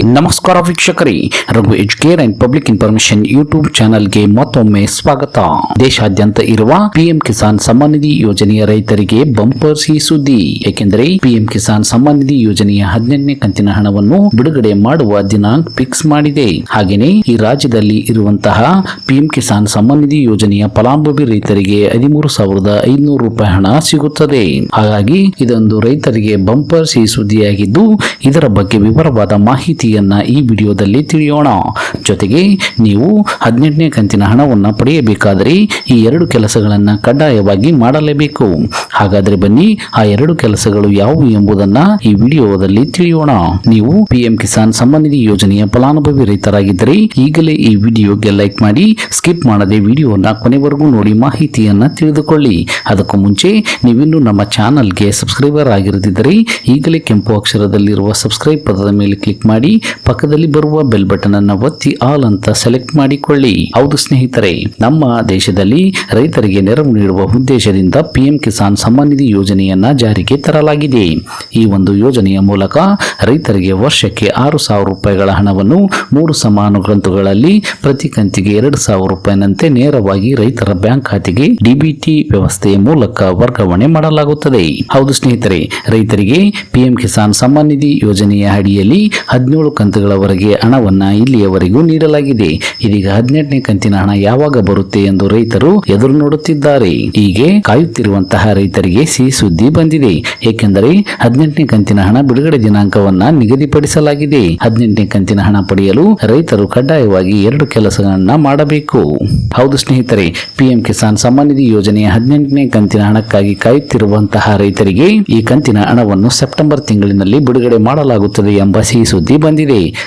ನಮಸ್ಕಾರ ವೀಕ್ಷಕರೇ, Raghu educare and public information YouTube ಚಾನೆಲ್ಗೆ ಮತ್ತೊಮ್ಮೆ ಸ್ವಾಗತ. ದೇಶಾದ್ಯಂತ ಇರುವ ಪಿಎಂ ಕಿಸಾನ್ ಸಮ್ಮಾನ್ ನಿಧಿ ಯೋಜನೆಯ ರೈತರಿಗೆ ಬಂಪರ್ ಸಿ ಸುದ್ದಿ. ಏಕೆಂದರೆ ಪಿಎಂ ಕಿಸಾನ್ ಸಮ್ಮಾನ್ ನಿಧಿ ಯೋಜನೆಯ ಹದಿನೆಂಟನೇ ಕಂತಿನ ಹಣವನ್ನು ಬಿಡುಗಡೆ ಮಾಡುವ ದಿನಾಂಕ ಫಿಕ್ಸ್ ಮಾಡಿದೆ. ಹಾಗೆಯೇ ಈ ರಾಜ್ಯದಲ್ಲಿ ಇರುವಂತಹ ಪಿಎಂ ಕಿಸಾನ್ ಸಮ್ಮಾನ್ ನಿಧಿ ಯೋಜನೆಯ ಫಲಾನುಭವಿ ರೈತರಿಗೆ ಹದಿಮೂರು ಸಾವಿರದ ಐದುನೂರು ರೂಪಾಯಿ ಹಣ ಸಿಗುತ್ತದೆ. ಹಾಗಾಗಿ ಇದೊಂದು ರೈತರಿಗೆ ಬಂಪರ್ ಸಿ ಸುದ್ದಿಯಾಗಿದ್ದು, ಇದರ ಬಗ್ಗೆ ವಿವರವಾದ ಮಾಹಿತಿಯನ್ನ ಈ ವಿಡಿಯೋದಲ್ಲಿ ತಿಳಿಯೋಣ. ಜೊತೆಗೆ ನೀವು ಹದಿನೆಂಟನೇ ಕಂತಿನ ಹಣವನ್ನು ಪಡೆಯಬೇಕಾದರೆ ಈ ಎರಡು ಕೆಲಸಗಳನ್ನ ಕಡ್ಡಾಯವಾಗಿ ಮಾಡಲೇಬೇಕು. ಹಾಗಾದ್ರೆ ಬನ್ನಿ, ಆ ಎರಡು ಕೆಲಸಗಳು ಯಾವುವು ಎಂಬುದನ್ನ ಈ ವಿಡಿಯೋದಲ್ಲಿ ತಿಳಿಯೋಣ. ನೀವು ಪಿಎಂ ಕಿಸಾನ್ ಸಂಬಂಧಿ ಯೋಜನೆಯ ಫಲಾನುಭವಿ ರೈತರಾಗಿದ್ದರೆ ಈಗಲೇ ಈ ವಿಡಿಯೋಗೆ ಲೈಕ್ ಮಾಡಿ, ಸ್ಕಿಪ್ ಮಾಡದೆ ವಿಡಿಯೋನ ಕೊನೆವರೆಗೂ ನೋಡಿ ಮಾಹಿತಿಯನ್ನ ತಿಳಿದುಕೊಳ್ಳಿ. ಅದಕ್ಕೂ ಮುಂಚೆ ನೀವಿನ್ನು ನಮ್ಮ ಚಾನಲ್ಗೆ ಸಬ್ಸ್ಕ್ರೈಬರ್ ಆಗಿರದಿದ್ದರೆ ಈಗಲೇ ಕೆಂಪು ಅಕ್ಷರದಲ್ಲಿರುವ ಸಬ್ಸ್ಕ್ರೈಬ್ ಪದದ ಮೇಲೆ ಕ್ಲಿಕ್ ಮಾಡಿ ಪಕ್ಕದಲ್ಲಿ ಬರುವ ಬೆಲ್ ಬಟನ್ ಅನ್ನು ಒತ್ತಿ ಆಲ್ ಅಂತ ಸೆಲೆಕ್ಟ್ ಮಾಡಿಕೊಳ್ಳಿ. ಹೌದು ಸ್ನೇಹಿತರೆ, ನಮ್ಮ ದೇಶದಲ್ಲಿ ರೈತರಿಗೆ ನೆರವು ನೀಡುವ ಉದ್ದೇಶದಿಂದ ಪಿಎಂ ಕಿಸಾನ್ ಸಮ್ಮಾನ್ ನಿಧಿ ಯೋಜನೆಯನ್ನ ಜಾರಿಗೆ ತರಲಾಗಿದೆ. ಈ ಒಂದು ಯೋಜನೆಯ ಮೂಲಕ ರೈತರಿಗೆ ವರ್ಷಕ್ಕೆ ಆರು ಸಾವಿರ ರೂಪಾಯಿಗಳ ಹಣವನ್ನು ಮೂರು ಸಮಾನ ಕಂತುಗಳಲ್ಲಿ ಪ್ರತಿ ಕಂತಿಗೆ ಎರಡು ಸಾವಿರ ರೂಪಾಯಿನಂತೆ ನೇರವಾಗಿ ರೈತರ ಬ್ಯಾಂಕ್ ಖಾತೆಗೆ ಡಿಬಿಟಿ ವ್ಯವಸ್ಥೆಯ ಮೂಲಕ ವರ್ಗಾವಣೆ ಮಾಡಲಾಗುತ್ತದೆ. ಹೌದು ಸ್ನೇಹಿತರೆ, ರೈತರಿಗೆ ಪಿಎಂ ಕಿಸಾನ್ ಸಮ್ಮಾನ್ ನಿಧಿ ಯೋಜನೆಯ ಅಡಿಯಲ್ಲಿ ಹದಿನೇಳು ಕಂತುಗಳವರೆಗೆ ಹಣವನ್ನು ಇಲ್ಲಿಯವರೆಗೂ ನೀಡಲಾಗಿದೆ. ಇದೀಗ ಹದಿನೆಂಟನೇ ಕಂತಿನ ಹಣ ಯಾವಾಗ ಬರುತ್ತೆ ಎಂದು ರೈತರು ಎದುರು ನೋಡುತ್ತಿದ್ದಾರೆ. ಹೀಗೆ ಕಾಯುತ್ತಿರುವಂತಹ ರೈತರಿಗೆ ಸಿಹಿ ಸುದ್ದಿ ಬಂದಿದೆ. ಏಕೆಂದರೆ ಹದಿನೆಂಟನೇ ಕಂತಿನ ಹಣ ಬಿಡುಗಡೆ ದಿನಾಂಕವನ್ನ ನಿಗದಿಪಡಿಸಲಾಗಿದೆ. ಹದಿನೆಂಟನೇ ಕಂತಿನ ಹಣ ಪಡೆಯಲು ರೈತರು ಕಡ್ಡಾಯವಾಗಿ ಎರಡು ಕೆಲಸಗಳನ್ನ ಮಾಡಬೇಕು. ಹೌದು ಸ್ನೇಹಿತರೆ, ಪಿಎಂ ಕಿಸಾನ್ ಸಮ್ಮಾನ್ ನಿಧಿ ಯೋಜನೆಯ ಹದಿನೆಂಟನೇ ಕಂತಿನ ಹಣಕ್ಕಾಗಿ ಕಾಯುತ್ತಿರುವಂತಹ ರೈತರಿಗೆ ಈ ಕಂತಿನ ಹಣವನ್ನು ಸೆಪ್ಟೆಂಬರ್ ತಿಂಗಳಿನಲ್ಲಿ ಬಿಡುಗಡೆ ಮಾಡಲಾಗುತ್ತದೆ ಎಂಬ ಸಿಹಿ ಸುದ್ದಿ ಬಂದಿದೆ.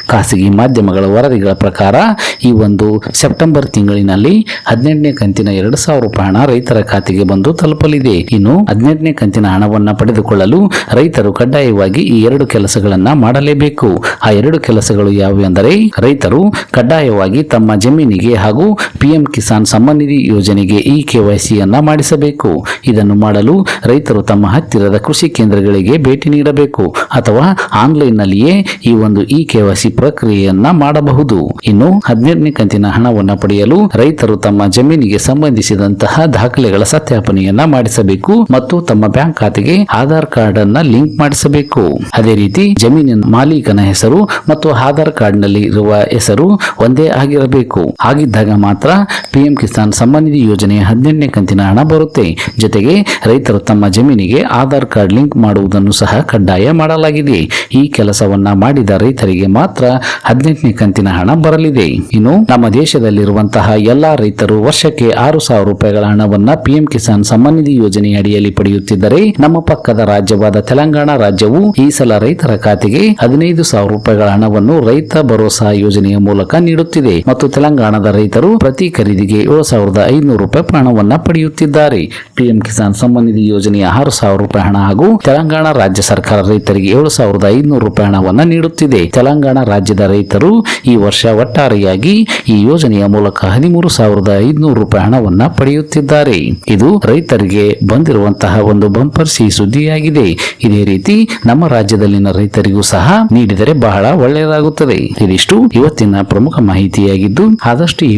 ಖಾಸಗಿ ಮಾಧ್ಯಮಗಳ ವರದಿಗಳ ಪ್ರಕಾರ, ಈ ಒಂದು ಸೆಪ್ಟೆಂಬರ್ ತಿಂಗಳಿನಲ್ಲಿ ಹದಿನೆಂಟನೇ ಕಂತಿನ ಎರಡು ಸಾವಿರ ರೂಪಾಯಿ ಹಣ ರೈತರ ಖಾತೆಗೆ ಬಂದು ತಲುಪಲಿದೆ. ಇನ್ನು ಹದಿನೆಂಟನೇ ಕಂತಿನ ಹಣವನ್ನು ಪಡೆದುಕೊಳ್ಳಲು ರೈತರು ಕಡ್ಡಾಯವಾಗಿ ಈ ಎರಡು ಕೆಲಸಗಳನ್ನ ಮಾಡಲೇಬೇಕು. ಆ ಎರಡು ಕೆಲಸಗಳು ಯಾವುವೆಂದರೆ, ರೈತರು ಕಡ್ಡಾಯವಾಗಿ ತಮ್ಮ ಜಮೀನಿಗೆ ಹಾಗೂ ಪಿಎಂ ಕಿಸಾನ್ ಸಮ್ಮಾನ್ ನಿಧಿ ಯೋಜನೆಗೆ ಇ ಕೆವೈಸಿಯನ್ನ ಮಾಡಿಸಬೇಕು. ಇದನ್ನು ಮಾಡಲು ರೈತರು ತಮ್ಮ ಹತ್ತಿರದ ಕೃಷಿ ಕೇಂದ್ರಗಳಿಗೆ ಭೇಟಿ ನೀಡಬೇಕು ಅಥವಾ ಆನ್ಲೈನ್ ನಲ್ಲಿಯೇ ಈ ಒಂದು ಇ ಕೆವೈಸಿ ಪ್ರಕ್ರಿಯೆಯನ್ನ ಮಾಡಬಹುದು. ಇನ್ನು ಹದಿನೆಂಟನೇ ಕಂತಿನ ಹಣವನ್ನು ಪಡೆಯಲು ರೈತರು ತಮ್ಮ ಜಮೀನಿಗೆ ಸಂಬಂಧಿಸಿದಂತಹ ದಾಖಲೆಗಳ ಸತ್ಯಾಪನೆಯನ್ನ ಮಾಡಿಸಬೇಕು ಮತ್ತು ತಮ್ಮ ಬ್ಯಾಂಕ್ ಖಾತೆಗೆ ಆಧಾರ್ ಕಾರ್ಡ್ ಅನ್ನ ಲಿಂಕ್ ಮಾಡಿಸಬೇಕು. ಅದೇ ರೀತಿ ಜಮೀನಿನ ಮಾಲೀಕನ ಹೆಸರು ಮತ್ತು ಆಧಾರ್ ಕಾರ್ಡ್ನಲ್ಲಿ ಇರುವ ಹೆಸರು ಒಂದೇ ಆಗಿರಬೇಕು. ಆಗಿದ್ದಾಗ ಮಾತ್ರ ಪಿಎಂ ಕಿಸಾನ್ ಸಮ್ಮಾನ್ ನಿಧಿ ಯೋಜನೆಯ ಹದಿನೆಂಟನೇ ಕಂತಿನ ಹಣ ಬರುತ್ತೆ. ಜೊತೆಗೆ ರೈತರು ತಮ್ಮ ಜಮೀನಿಗೆ ಆಧಾರ್ ಕಾರ್ಡ್ ಲಿಂಕ್ ಮಾಡುವುದನ್ನು ಸಹ ಕಡ್ಡಾಯ ಮಾಡಲಾಗಿದೆ. ಈ ಕೆಲಸವನ್ನ ಮಾಡಿದ ರೈತರಿಗೆ ಮಾತ್ರ ಹದಿನೆಂಟನೇ ಕಂತಿನ ಹಣ ಬರಲಿದೆ. ಇನ್ನು ನಮ್ಮ ದೇಶದಲ್ಲಿರುವಂತಹ ಎಲ್ಲಾ ರೈತರು ವರ್ಷಕ್ಕೆ ಆರು ಸಾವಿರ ರೂಪಾಯಿಗಳ ಹಣವನ್ನ ಪಿಎಂ ಕಿಸಾನ್ ಸಮ್ಮಾನ್ ನಿಧಿ ಯೋಜನೆ ಅಡಿಯಲ್ಲಿ ಪಡೆಯುತ್ತಿದ್ದರೆ ನಮ್ಮ ಪಕ್ಕದ ರಾಜ್ಯವಾದ ತೆಲಂಗಾಣ ರಾಜ್ಯವು ಈ ಸಲ ರೈತರ ಖಾತೆಗೆ ಹದಿನೈದು ಸಾವಿರ ರೂಪಾಯಿಗಳ ಹಣವನ್ನು ರೈತ ಭರೋಸಾ ಯೋಜನೆಯ ಮೂಲಕ ನೀಡುತ್ತಿದೆ. ಮತ್ತು ತೆಲಂಗಾಣದ ರೈತರು ಪ್ರತಿ ಖರೀದಿಗೆ ಏಳು ಸಾವಿರದ ಐದುನೂರು ರೂಪಾಯಿ ಹಣವನ್ನು ಪಡೆಯುತ್ತಿದ್ದಾರೆ. ಪಿಎಂ ಕಿಸಾನ್ ನಿಧಿ ಯೋಜನೆಯ ಆರು ಸಾವಿರ ರೂಪಾಯಿ ಹಣ ಹಾಗೂ ತೆಲಂಗಾಣ ರಾಜ್ಯ ಸರ್ಕಾರ ರೈತರಿಗೆ ಏಳು ಸಾವಿರದ ಐದುನೂರು ರೂಪಾಯಿ ಹಣವನ್ನು ನೀಡುತ್ತಿದೆ. ತೆಲಂಗಾಣ ರಾಜ್ಯದ ರೈತರು ಈ ವರ್ಷ ಒಟ್ಟಾರೆಯಾಗಿ ಈ ಯೋಜನೆಯ ಮೂಲಕ ಹದಿಮೂರು ಸಾವಿರದ ಐದುನೂರು ರೂಪಾಯಿ ಹಣವನ್ನ ಪಡೆಯುತ್ತಿದ್ದಾರೆ. ಇದು ರೈತರಿಗೆ ಬಂದಿರುವಂತಹ ಒಂದು ಬಂಪರ್ ಸಿ ಸುದ್ದಿಯಾಗಿದೆ. ಇದೇ ರೀತಿ ನಮ್ಮ ರಾಜ್ಯದಲ್ಲಿನ ರೈತರಿಗೂ ಸಹ ನೀಡಿದರೆ ಬಹಳ ಒಳ್ಳೆಯದಾಗುತ್ತದೆ. ಇದಿಷ್ಟು ಇವತ್ತಿನ ಪ್ರಮುಖ ಮಾಹಿತಿಯಾಗಿದ್ದು ಆದಷ್ಟು ಈ